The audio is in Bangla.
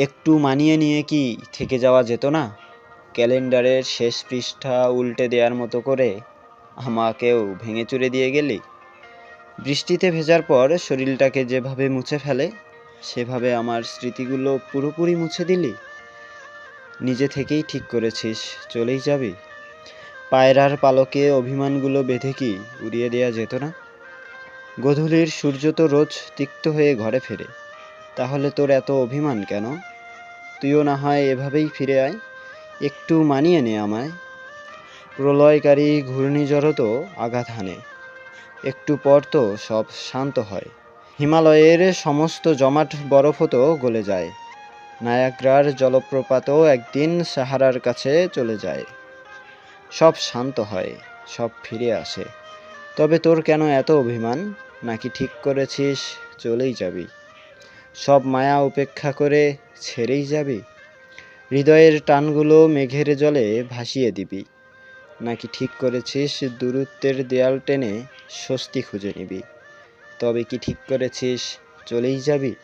একটু মানিয়ে নিয়ে কি থেকে যাওয়া যেত না? ক্যালেন্ডারের শেষ পৃষ্ঠা উল্টে দেওয়ার মতো করে আমাকেও ভেঙে চুরে দিয়ে গেলি। বৃষ্টিতে ভেজার পর শরীরটাকে যেভাবে মুছে ফেলে, সেভাবে আমার স্মৃতিগুলো পুরোপুরি মুছে দিলি। নিজে থেকেই ঠিক করেছিস, চলেই যাবি। পায়রার পালকে অভিমানগুলো বেঁধে কি উড়িয়ে দেওয়া যেত না? গধূলির সূর্য তো রোজ তিক্ত হয়ে ঘরে ফেরে। তাহলে তোর এত অভিমান কেন? তুইও না হয় এভাবেই ফিরে আয়। একটু মানিয়ে নে আমায়। প্রলয়কারী ঘূর্ণিঝড়ও তো আঘাত হানে। একটু পর তো সব শান্ত হয়। হিমালয়ের সমস্ত জমাট বরফও তো গলে যায়। নায়াগ্রার জলপ্রপাতও একদিন সাহারার কাছে চলে যায়। সব শান্ত হয়, সব ফিরে আসে। তবে তোর কেন এত অভিমান? নাকি ঠিক করেছিস চলেই যাবি। সব মায়া উপেক্ষা করে ছেড়েই যাবি? হৃদয়ের টানগুলো মেঘের জলে ভাসিয়ে দিবি। নাকি ঠিক করেছিস দূরত্বের দেয়াল টেনে স্বস্তি খুঁজে নিবি? তবে কি ঠিক করেছিস চলেই যাবি?